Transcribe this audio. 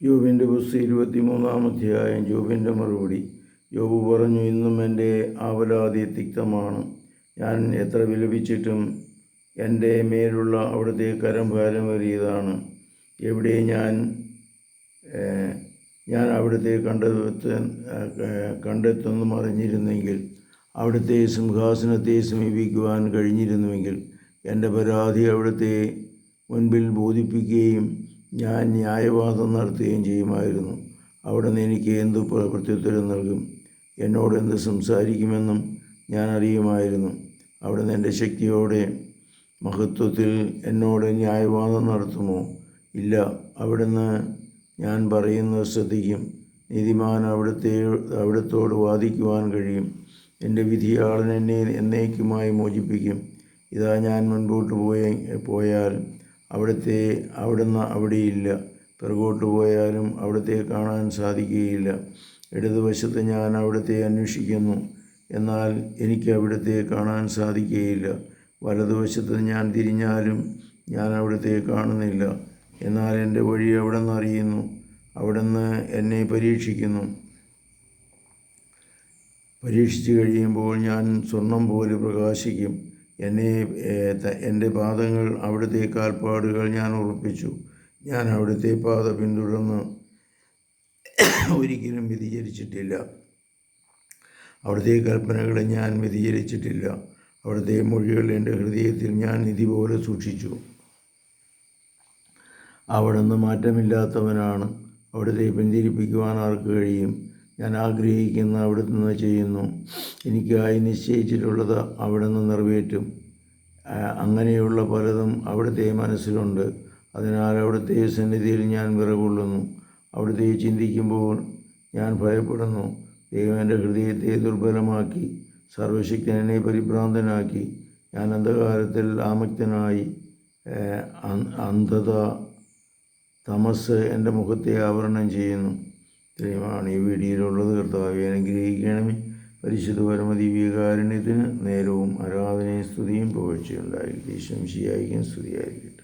യോബിന്റെ പുസ്തകം ഇരുപത്തി മൂന്നാം അധ്യായം ജോബിന്റെ മറുപടി. യോബ് പറഞ്ഞു ഇന്നും എന്റെ ആവലാതി തിക്തമാണ് ഞാൻ എത്ര വിലപിച്ചിട്ടും എന്റെ മേലുള്ള അവിടുത്തെ കരം ഭാരമേറിയതാണ് എവിടെ ഞാൻ ഞാൻ അവിടുത്തെ കണ്ടെത്ത കണ്ടെത്തുന്നു അറിഞ്ഞിരുന്നെങ്കിൽ അവിടുത്തെ സിംഹാസനത്തെ സമീപിക്കുവാൻ കഴിഞ്ഞിരുന്നുവെങ്കിൽ എന്റെ പരാതി അവിടുത്തെ മുൻപിൽ ബോധിപ്പിക്കുകയും ഞാൻ ന്യായവാദം നടത്തുകയും ചെയ്യുമായിരുന്നു. അവിടുന്ന് എനിക്ക് എന്ത് പ്ര- പ്രത്യുത്തരം നൽകും? എന്നോട് എന്ത് സംസാരിക്കുമെന്നും ഞാൻ അറിയുമായിരുന്നു. അവിടുന്ന് എന്റെ ശക്തിയോടെ മഹത്വത്തിൽ എന്നോട് ന്യായവാദം നടത്തുമോ? ഇല്ല അവിടുന്ന് ഞാൻ പറയുന്നത് ശ്രദ്ധിക്കും. നീതിമാൻ അവിടുത്തെ അവിടത്തോട് വാദിക്കുവാൻ കഴിയും. എന്റെ വിധിയാളൻ എന്നെ എന്നേക്കുമായി മോചിപ്പിക്കും. ഇതാ ഞാൻ മുൻപോട്ട് പോയ പോയാൽ അവിടുത്തെ അവിടുന്ന് അവിടെയില്ല. പിറകോട്ട് പോയാലും അവിടുത്തെ കാണാൻ സാധിക്കുകയില്ല. ഇടതുവശത്ത് ഞാൻ അവിടുത്തെ അന്വേഷിക്കുന്നു. എന്നാൽ എനിക്ക് അവിടുത്തെ കാണാൻ സാധിക്കുകയില്ല. വലതുവശത്ത് ഞാൻ തിരിഞ്ഞാലും ഞാൻ അവിടുത്തെ കാണുന്നില്ല. എന്നാൽ എന്റെ വഴി അവിടുന്ന് അറിയുന്നു? അവിടുന്ന് എന്നെ പരീക്ഷിക്കുന്നു. പരീക്ഷിച്ചു കഴിയുമ്പോൾ ഞാൻ സ്വർണം പോലെ പ്രകാശിക്കും. എന്നെ എന്റെ പാദങ്ങൾ അവിടുത്തെ കാൽപ്പാടുകൾ ഞാൻ ഉറപ്പിച്ചു. ഞാൻ അവിടുത്തെ പാത പിന്തുടർന്ന് ഒരിക്കലും വ്യതിചരിച്ചിട്ടില്ല അവിടുത്തെ കൽപ്പനകളെ ഞാൻ വ്യതിചരിച്ചിട്ടില്ല അവിടുത്തെ മൊഴികൾ എന്റെ ഹൃദയത്തിൽ ഞാൻ നിധി പോലെ സൂക്ഷിച്ചു. അവിടുന്ന് മാറ്റമില്ലാത്തവനാണ്. അവിടുത്തെ പിന്തിരിപ്പിക്കുവാൻ ആർക്ക് കഴിയും? ഞാൻ ആഗ്രഹിക്കുന്ന അവിടുന്ന് ചെയ്യുന്നു. എനിക്കായി നിശ്ചയിച്ചിട്ടുള്ളത് അവിടുന്ന് നിറവേറ്റും. അങ്ങനെയുള്ള പലതും അവിടുത്തെ മനസ്സിലുണ്ട്. അതിനാൽ അവിടുത്തെ സന്നിധിയിൽ ഞാൻ വിറകൊള്ളുന്നു. അവിടുത്തെ ചിന്തിക്കുമ്പോൾ ഞാൻ ഭയപ്പെടുന്നു. ദൈവം എന്റെ ഹൃദയത്തെ ദുർബലമാക്കി സർവശക്തനെ പരിഭ്രാന്തനാക്കി ഞാൻ അന്ധകാരത്തിൽ ആമക്തനായി അന്ധത തമസ് എന്റെ മുഖത്തെ ആവരണം ചെയ്യുന്നു. ഇത്രയുമാണ് ഈ വീഡിയോയിലുള്ളത് കർത്താവെ അനുഗ്രഹിക്കണമേ. പരിശുദ്ധ പരമദിവ്യകാരുണ്യത്തിന് നേരവും ആരാധനയും സ്തുതിയും പുകഴ്ചയുണ്ടായിരിക്കും ശംശിയായിരിക്കും സ്തുതിയായിരിക്കും